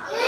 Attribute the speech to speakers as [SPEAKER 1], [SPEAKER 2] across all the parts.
[SPEAKER 1] না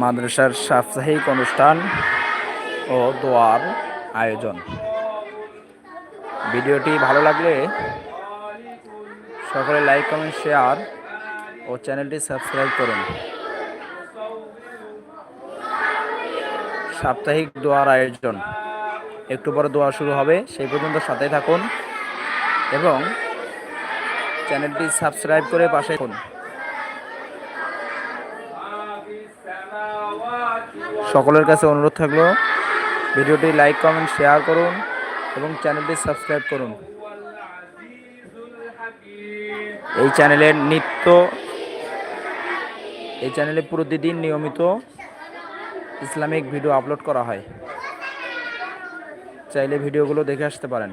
[SPEAKER 2] মাদ্রাসার সাপ্তাহিক অনুষ্ঠান ও দোয়ার আয়োজন। ভিডিওটি ভালো লাগলে সকলে লাইক কমেন্ট শেয়ার ও চ্যানেলটি সাবস্ক্রাইব করুন। সাপ্তাহিক দোয়ার আয়োজন। একটু পরে দোয়া শুরু হবে, সেই পর্যন্ত সাথে থাকুন এবং চ্যানেলটি সাবস্ক্রাইব করে পাশে থাকুন। সকলের কাছে অনুরোধ থাকল, ভিডিওটি লাইক কমেন্ট শেয়ার করুন এবং চ্যানেলটি সাবস্ক্রাইব করুন। এই চ্যানেলের নিত্য, এই চ্যানেলে প্রতিদিন নিয়মিত ইসলামিক ভিডিও আপলোড করা হয়। চাইলে ভিডিওগুলো দেখে আসতে পারেন।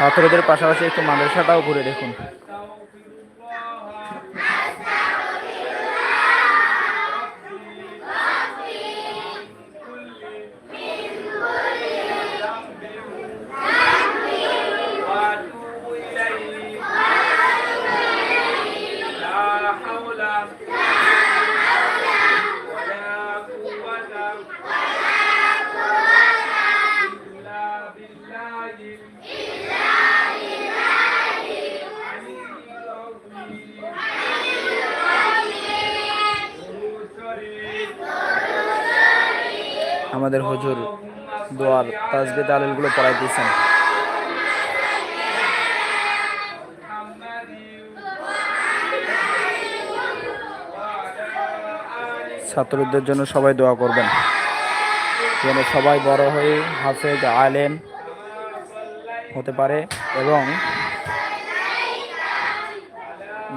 [SPEAKER 2] ছাত্রদের পাশাপাশি একটু মাদ্রাসাটাও ঘুরে দেখুন
[SPEAKER 3] Thank.
[SPEAKER 2] আমাদের হুজুর দোয়ার তাজবে দালিলগুলো পড়াই দিয়েছেন ছাত্রদের জন্য সবাই দোয়া করবেন। যেন সবাই বড় হয়ে হাফেজ, আলেম হতে পারে এবং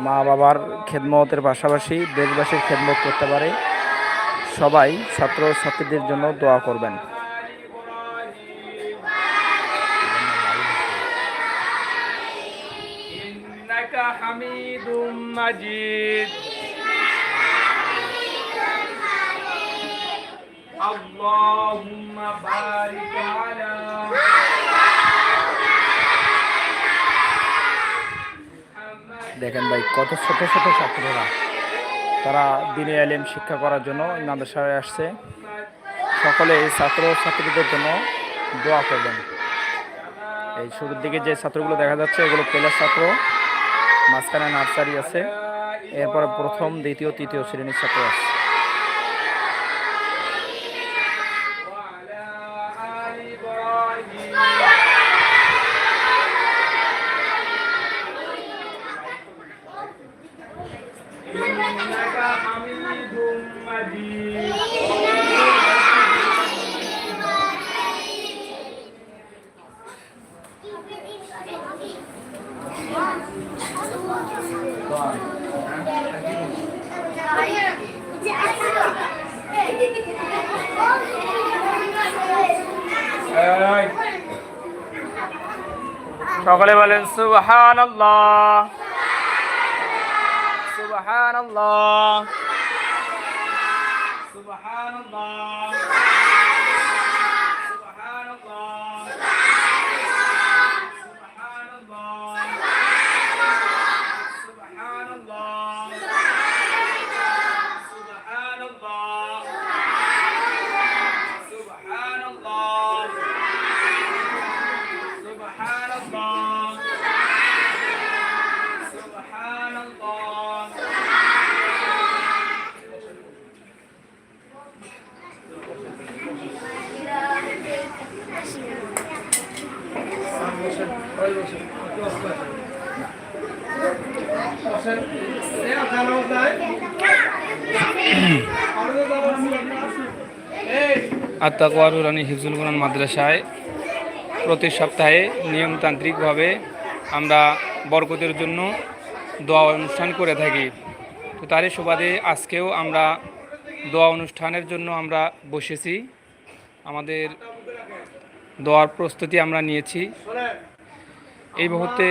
[SPEAKER 2] মা বাবার খেদমতের পাশাপাশি দেশবাসীর খেদমত করতে পারে। সবাই ছাত্র ছাত্রীদের জন্য দোয়া করবেন
[SPEAKER 3] إنك حميد مجيد اللهم بارك على محمد
[SPEAKER 2] দেখেন ভাই কত ছোট ছোট ছাত্ররা তারা দিনে আলেম শিক্ষা করার জন্য মাদ্রাসায় আসছে। সকলে এই ছাত্র ছাত্রীদের জন্য দোয়া করবেন। এই শুরুর দিকে যে ছাত্রগুলো দেখা যাচ্ছে, এগুলো প্লেয়ার ছাত্র, মাঝখানে নার্সারি আছে। এরপরে প্রথম, দ্বিতীয়, তৃতীয় শ্রেণির ছাত্র আছে।
[SPEAKER 3] সকলে বলেন সুবহান সুবহান সুবহান আল্লাহ সুবহান আল্লাহ
[SPEAKER 4] ওই বসে বসেন এই আপনার নামাজ নাই আমাদের তো আবার এই
[SPEAKER 5] আত্মাকুয়ার রানী হিফজুল কোরআন মাদ্রাসায় প্রতি সপ্তাহে নিয়মতান্ত্রিকভাবে আমরা বরকতের জন্য দোয়া অনুষ্ঠান করে থাকি। তো তারই সুবাদে আজকেও আমরা দোয়া অনুষ্ঠানের জন্য আমরা বসেছি। আমাদের দোয়ার প্রস্তুতি আমরা নিয়েছি। এই মুহূর্তে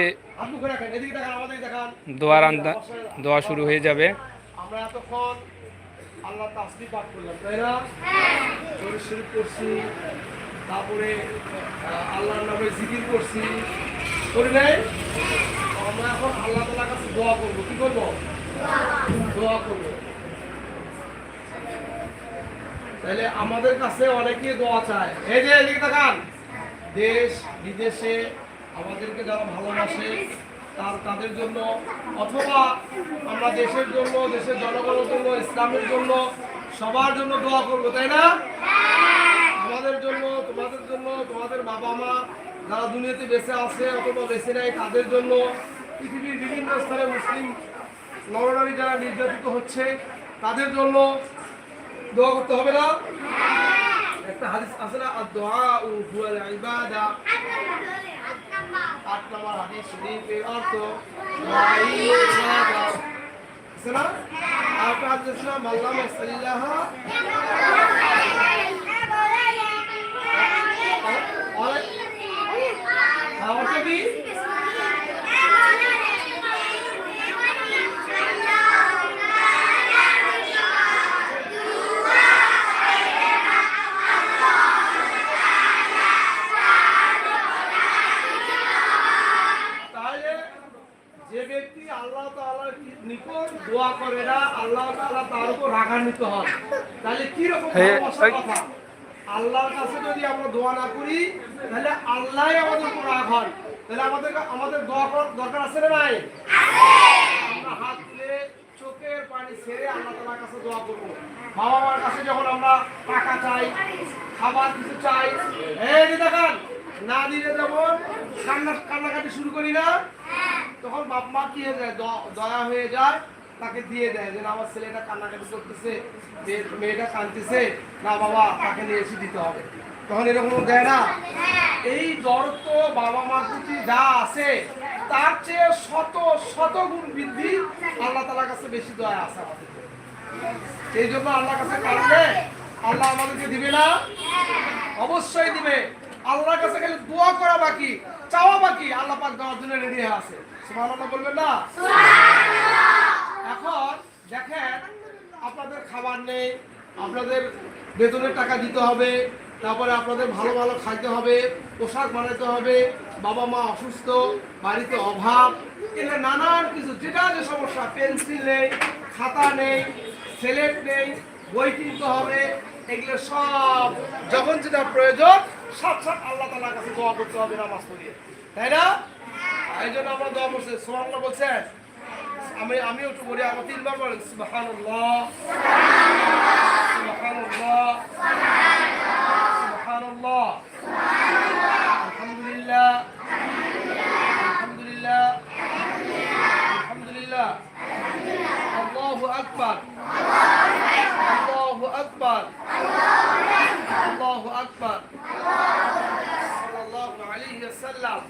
[SPEAKER 5] দোয়ার আন্দা দোয়া শুরু হয়ে যাবে।
[SPEAKER 4] আমরা আল্লাহ তাসবি পাঠ করলাম তাই না? শরীর শরীফ করছি তারপরে আল্লাহর নামে জিকির করছি। করি নাই? আমরা এখন আল্লাহ তালার কাছে দোয়া করব। কি করব? দোয়া। করব। তাহলে আমাদের কাছে অনেকে দোয়া চায়। এই যে এদিকে তাকান। দেশ বিদেশে আমাদেরকে যারা ভালোবাসে তার তাদের জন্য, অথবা আমরা দেশের জন্য, দেশের জনগণের জন্য, ইসলামের জন্য, সবার জন্য দোয়া করব, তাই না? আমাদের জন্য, তোমাদের জন্য, তোমাদের বাবা মা যারা দুনিয়াতে বেঁচে আছে অথবা বেঁচে নেই, তাদের জন্য পৃথিবীর বিভিন্ন স্থানে মুসলিম নরনারী যারা নির্যাতিত হচ্ছে, তাদের জন্য দোয়া করতে হবে না? একটা হাদিস আছে না দোয়া ও ইবাদা আট নম্বর হাদিস শরীফের অর্থ দোয়াই ইবাদা আছে না আর একটা হাদিস আছে না মাল্লাম সাল্লাল্লাহ দোয়া করে না আল্লাহ তাআলা তার উপর রাগান্বিত হন। তাহলে কি রকম কথা? আল্লাহর কাছে যদি আমরা দোয়া না করি তাহলে আল্লাহই আমাদের উপর রাগ হন তাহলে আমাদের আমাদের দোয়া দরকার আছে না ভাই আমরা হাত তুলে চোখের পানি ছেড়ে আল্লাহ তাআলার কাছে দোয়া করব। বাবা মার কাছে যখন আমরা টাকা চাই খাবার কিছু চাই এই দেখান না দিলে যেমন কান্না কান্নাকাটি শুরু করি না তখন বাপ মা কি হয়ে যায়? দয়া হয়ে যায়। তাকে দিয়ে দেয় যে আমার ছেলেটা কান্নাকাটি করতেছে মেয়ে- মেয়েটা কাঁদতেছে, না বাবা, তাকে নিয়ে এসে দিতে হবে। তখন এরকম দেয় না। এই দর তো বাবা মার প্রতি যা আছে, তার চেয়ে শত শত গুণ বৃদ্ধি আল্লাহ তালার কাছে বেশি দয়া আছে আমাদের সেই জন্য আল্লাহ কাছে কাঁদলে আল্লাহ আমাদেরকে দিবে না? অবশ্যই দিবে। আল্লাহর কাছে খালি দোয়া করা বাকি, চাওয়া বাকি। আল্লাহ পাক দেওয়ার জন্য রেডি আছে। সুবহানাল্লাহ বলবেন না? এখন দেখেন, আপনাদের খাবার নেই, আপনাদের বেতনের টাকা দিতে হবে, তারপরে আপনাদের ভালো ভালো খাইতে হবে, পোশাক বানাতে হবে, বাবা মা অসুস্থ, বাড়িতে অভাব এগুলো নানান কিছু, যেটা যে সমস্যা, পেন্সিল নেই, খাতা নেই, স্লেট নেই, বই কিনতে হবে, এগুলো সব, যখন যেটা প্রয়োজন সব সব আল্লাহ তালার কাছে দোয়া করতে হবে নামাজ পড়িয়ে। তাই না? এই জন্য আমরা দোয়া করছি। সোমান্লা বলছেন আমি আমিও একটু বলি আমার তিনবার বলেন সুবহানাল্লাহ সুবহানাল্লাহ সুবহানাল্লাহ আলহামদুলিল্লাহ আলহামদুলিল্লাহ আলহামদুলিল্লাহ আল্লাহু আকবার আল্লাহু আকবার আল্লাহু আকবার সাল্লাল্লাহু আলাইহি ওয়াসাল্লাম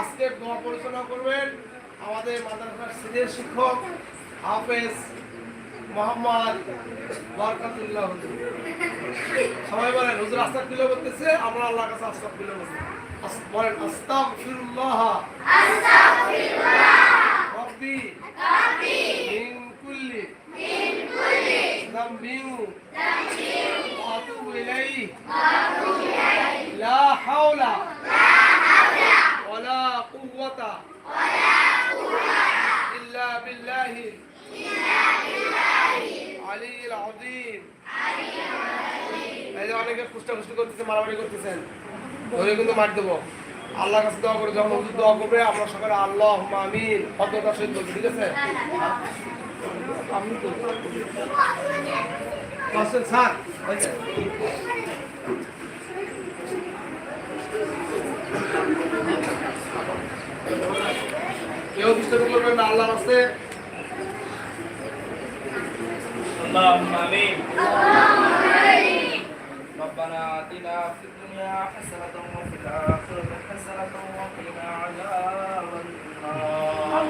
[SPEAKER 4] আজকে দোয়া পরিচালনা করবেন আমাদের মাদ্রাসার সিনিয়র শিক্ষক হাফেজ মোহাম্মদ বরকাতুল্লাহ সবাই বলেন হুজুর আস্তাক ফিলো করতেছে আমরা আল্লাহ কাছে আস্তাক ফিলো বলেন আস্তাক ফিরুল্লাহ রব্বি মিন কুল্লি মিন কুল্লি ইলাইহি ইলাইহি লা হাওলা লা হাওলা ওয়ালা কুওয়াতা ওয়ালা إلا بالله العلي العظيم এই যে অনেকে খুশটা খুশটি করতেছে মারামারি করতেছেন ধরে কিন্তু মার দেবো আল্লাহর কাছে দোয়া করে যখন হুজুর দোয়া করবে আমরা সকালে আল্লাহ আমিন ভদ্রতার সহিত বলছি ঠিক আছে আমি তো বসেন স্যার করে আল্লাহর রাস্তে
[SPEAKER 5] اللهم امين ربنا اتنا في الدنيا حسنه وفي الاخره حسنه وقنا عذاب النار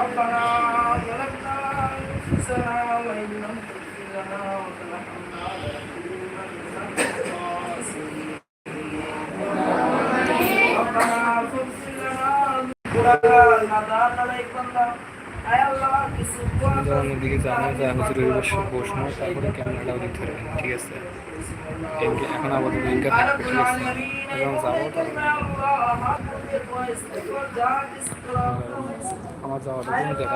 [SPEAKER 5] ربنا ظلمنا انفسنا وان لم تغفر لنا وترحمنا
[SPEAKER 2] দিকে জানা যায় হুজুরের প্রশ্ন তারপরে ক্যামেরাটা ওদিক ধরে ঠিক আছে এখন আপাতত আছে এখন যাব আমার যাওয়াটা কোনো দেখা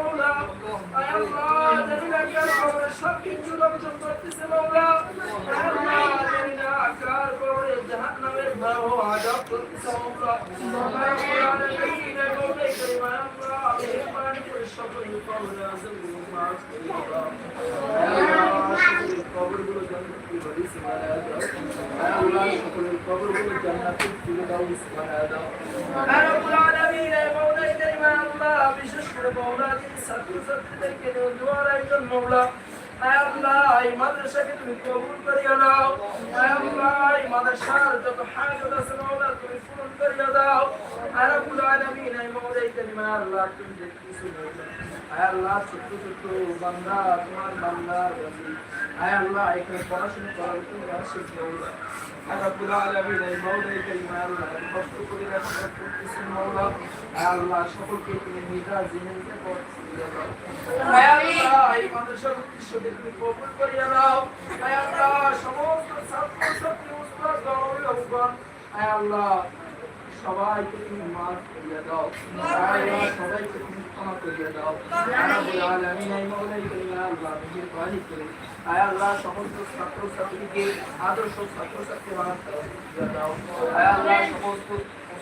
[SPEAKER 5] মৌলা আয় আল্লাহ জানিনা কর কবর সব কিছু লোকজন করতেছে মৌলা আল্লাহ জানিনা কর কবর জাহান্নামের ভয়াবহ আযাব করতেছে মৌলা আয় রব্বুল আলামিন আয় মৌলা করিম আয় আল্লাহ মেহরবানি করে সকল কবর আছে মাফ করে দাও আয় আল্লাহ সকলের কবরগুলো জান্নাতি বাড়িতে বানায় দাও আয় আল্লাহ সকলের কবরগুলো জান্নাতি তুলে দাও বানায় দাও আয় রব্বুল আলামিন আয় মৌলা করিম আয় আল্লাহ বিশেষ করে মৌলা যিনি ছাত্রছাত্রীদেরকে নিয়ে দোয়ার একজন মৌলা আয় আল্লাহ এই মাদ্রাসাকে তুমি কবুল করিয়া দাও আল্লাহ এই মাদ্রাসার যত হাজত আছে মৌলা তুমি পূরণ করিয়া দাও। আয় রব্বুল আলামিন আয় মৌলা করিম আয় আল্লাহ তুমি বলছো আয় আল্লাহ, ছোট্ট ছোট্ট বান্দা, তোমার বান্দা আয় আল্লাহ, এখানে পড়াশোনা করার তুমি এই সকলকে তুমি এই মাদ্রাসার সমস্ত ছাত্র ছাত্রী উস্তাদ গণ অভিভাবকগণ আয় আল্লাহ, সবাইকে তুমি মাফ করিয়া দাও। আল্লাহ, সবাইকে তুমি ক্ষমা করিয়া দাও। আয় আল্লাহ, সমস্ত ছাত্র ছাত্রীকে আদর্শ ছাত্র ছাত্রী দাও। আয় আল্লাহ, সমস্ত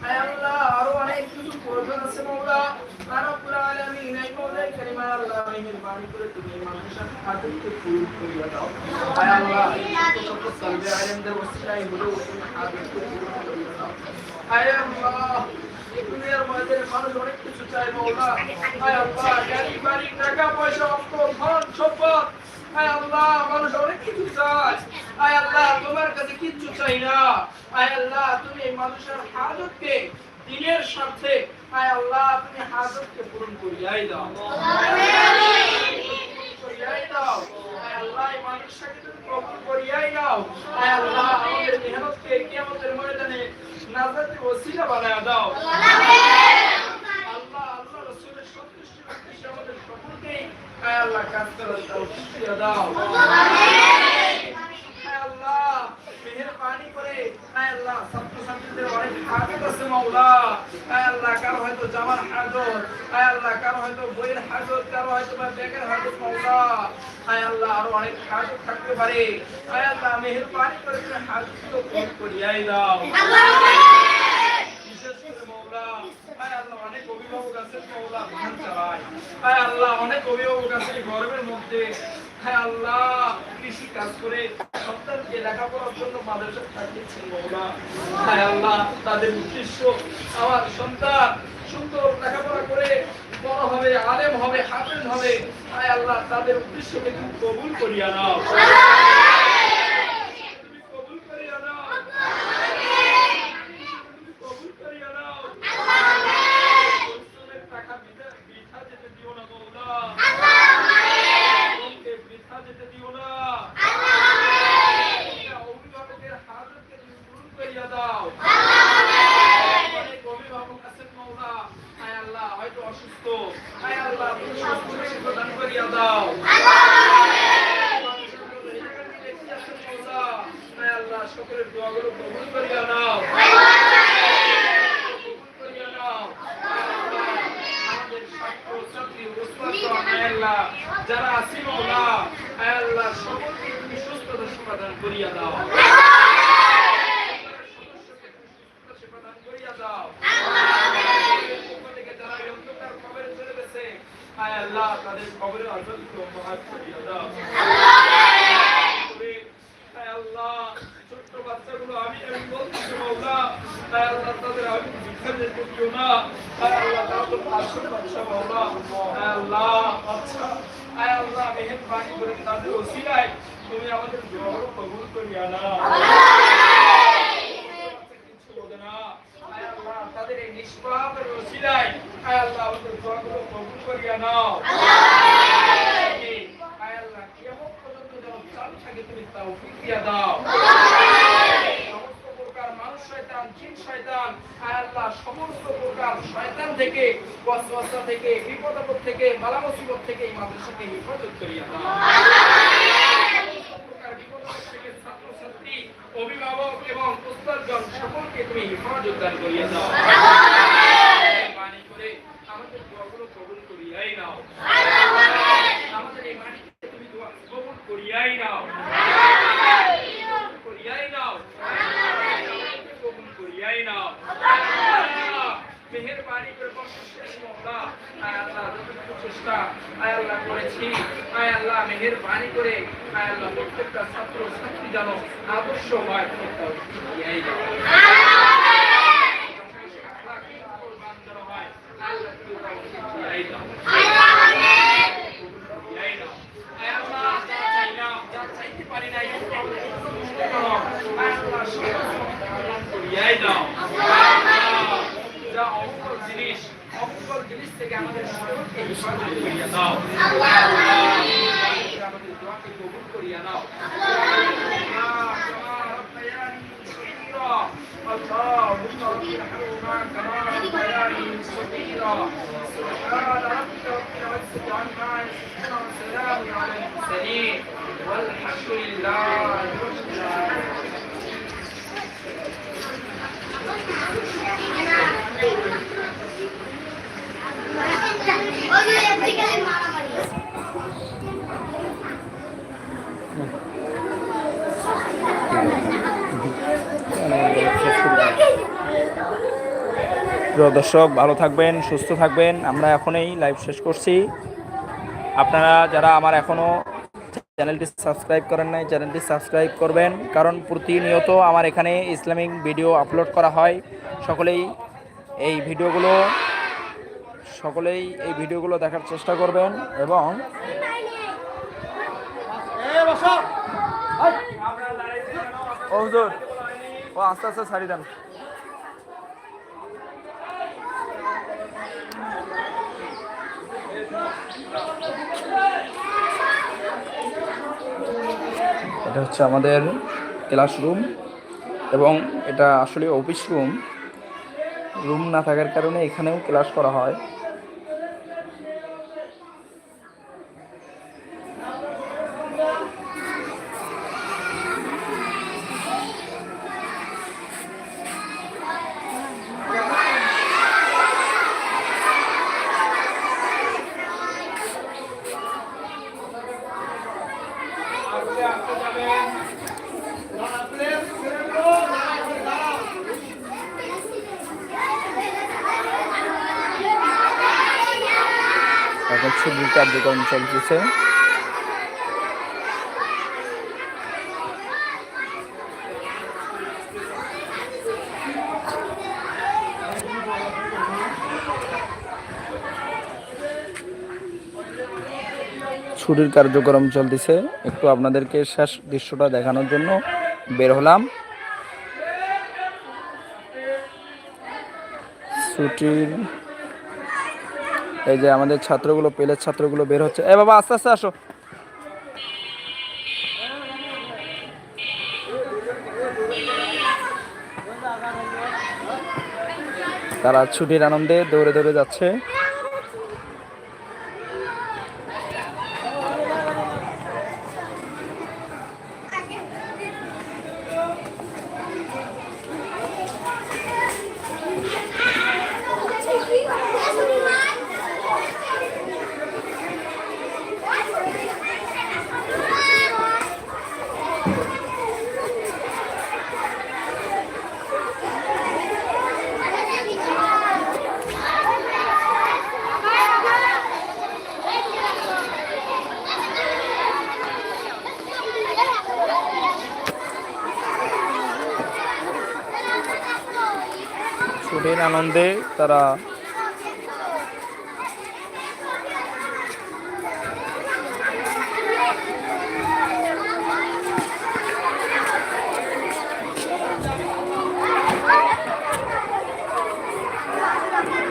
[SPEAKER 5] আয় আল্লাহ আরও অনেক কিছু প্রয়োজন আছে টাকা পয়সা অর্থ ধন সম্পদ আয় আল্লাহ, মানুষ অনেক কিছু চায়। আয় আল্লাহ, তোমার কাছে কিচ্ছু চাই না। আয় আল্লাহ, তুমি মানুষের হাজতকে, দিনের স্বার্থে আয় আল্লাহ, তুমি হাজতকে পূরণ করিয়াই দাও। করিয়াই দাও। আয় আল্লাহ, এই মানুষটাকে তুমি কবুল করিয়াই দাও। আয় আল্লাহ, আমাদের মেহনতকে কিয়ামতের ময়দানে নাজাতের ওসিলা বানায় দাও। আল্লাহ আল্লাহ, রাসূলের সন্তুষ্টির আমাদের সকলকেই আয় আল্লাহ কাজ করার তৌফিক দাও আয় আল্লাহ মেহেরবানি করে আয় আল্লাহ ছাত্রছাত্রীদের অনেক হাজত আছে মাওলা আয় আল্লাহ কারও হয়তো জামার হাজত আয় আল্লাহ কারও হয়তো বইয়ের হাজত কারও হয়তো বা ব্যাগের হাজত মাওলা আয় আল্লাহ আরও অনেক হাজত থাকতে পারে আয় আল্লাহ মেহেরবানি করে তুমি হাজতগুলো পূরণ করিয়াই দাও বিশেষ করে মৌলা আয় আল্লাহ অনেক অভিভাবক হায় হায় তাদের উদ্দেশ্য আমার সন্তান সুন্দর লেখাপড়া করে বড় হবে, আলেম হবে, হাফেজ হবে। আয় আল্লাহ, তাদের উদ্দেশ্যকে তুমি কবুল করিয়া নাও তুমি কবুল করিয়া নাও তুমি কবুল করিয়া নাও পরিশ্রমের টাকা বৃথা বৃথা যেতে দিও না মৌলা শ্রমকে বৃথা যেতে দিও না অভিভাবকের হাজতকে তুমি পূরণ করিয়া দাও অনেক অভিভাবক আছেন মৌলা আয় আল্লাহ হয়তো অসুস্থ আয় আল্লাহ তুমি সুস্থ রেখে প্রদান করিয়া দাও আয় আল্লাহ সকলের দোয়াগুলো কবুল করিয়া নাও কবুল করিয়া নাও আয় আল্লাহ, আমাদের ছাত্র ছাত্রী ওস্তাদ আয় আল্লাহ যারা আছি মৌলা আয় আল্লাহ সকলকে তুমি সুস্থতা সমাধান করিয়া দাও প্রদান করিয়া দাও পক্ষ থেকে যারা এই অন্ধকার কবরে চলে গেছে আয় আল্লাহ তাদের কবরের আজাবকে উপহার করিয়া দাও তবে, আয় আল্লাহ ছোট্ট বাচ্চাগুলো আমি আমি বলতেছি মৌলা আয় আল্লাহ তাদের আমি ভিক্ষা যেতে দিও না আয় আল্লাহ তারা তো পাঁচশো বাচ্চা মৌলা আয় আল্লাহ আচ্ছা আয় আল্লাহ মেহেরবানি করে তাদের ওসিলায় তুমি আমাদের দোয়া কবুল করিয়া না। তাদের এই নিষ্পাপের ওসিলায়, আয় আমাদের দোয়াগুলো কবুল করিয়া নাও। আয় আল্লাহ, কিয়ামত পর্যন্ত তুমি তৌফিক দিয়া দাও। অভিভাবক এবং সকলকে তুমি হেফাজত দান করিয়া দাও। করে আমাদের করিয়াই নাও। আমাদের এই মাটিতে তুমি কবুল করিয়াই নাও করিয়াই নাও কবুল করিয়াই নাও মেহেরবানি করে বর্ষশেষ মওলা আয় আল্লাহ যতটুকু চেষ্টা আয় করেছি আয় আল্লাহ মেহেরবানি করে আয় আল্লাহ প্রত্যেকটা ছাত্র ছাত্রী যেন আদর্শ হয়। সকলকে হেফাজত করিয়া দাও আয় আল্লাহ, আমাদের দোয়াকে কবুল করিয়া নাও اللهم رب ارحمهما كما ربياني صغيرا سبحان ربك رب العزة عما يصفون وسلام على المرسلين والحمد لله দর্শক, ভালো থাকবেন, সুস্থ থাকবেন। আমরা এখনই লাইভ শেষ করছি। আপনারা যারা আমার এখনও চ্যানেলটি সাবস্ক্রাইব করেন নাই, চ্যানেলটি সাবস্ক্রাইব করবেন। কারণ প্রতিনিয়ত আমার এখানে ইসলামিক ভিডিও আপলোড করা হয়। সকলেই এই ভিডিওগুলো সকলেই এই ভিডিওগুলো দেখার চেষ্টা করবেন এবং ও হুজুর। ও আস্তে আস্তে ছাড়ি দেন। এটা হচ্ছে আমাদের ক্লাসরুম এবং এটা আসলে অফিস রুম। রুম না থাকার কারণে এখানেও ক্লাস করা হয়। এখন ছবি কার্যক্রম চলতেছে।
[SPEAKER 3] ছুটির কার্যক্রম চলতেছে। একটু আপনাদেরকে শেষ দৃশ্যটা দেখানোর জন্য বের হলাম। ছুটির এই যে আমাদের ছাত্রগুলো, পেলের ছাত্রগুলো বের হচ্ছে। এ বাবা, আস্তে আস্তে আসো। তারা ছুটির আনন্দে দৌড়ে দৌড়ে যাচ্ছে ছুটির আনন্দে তারা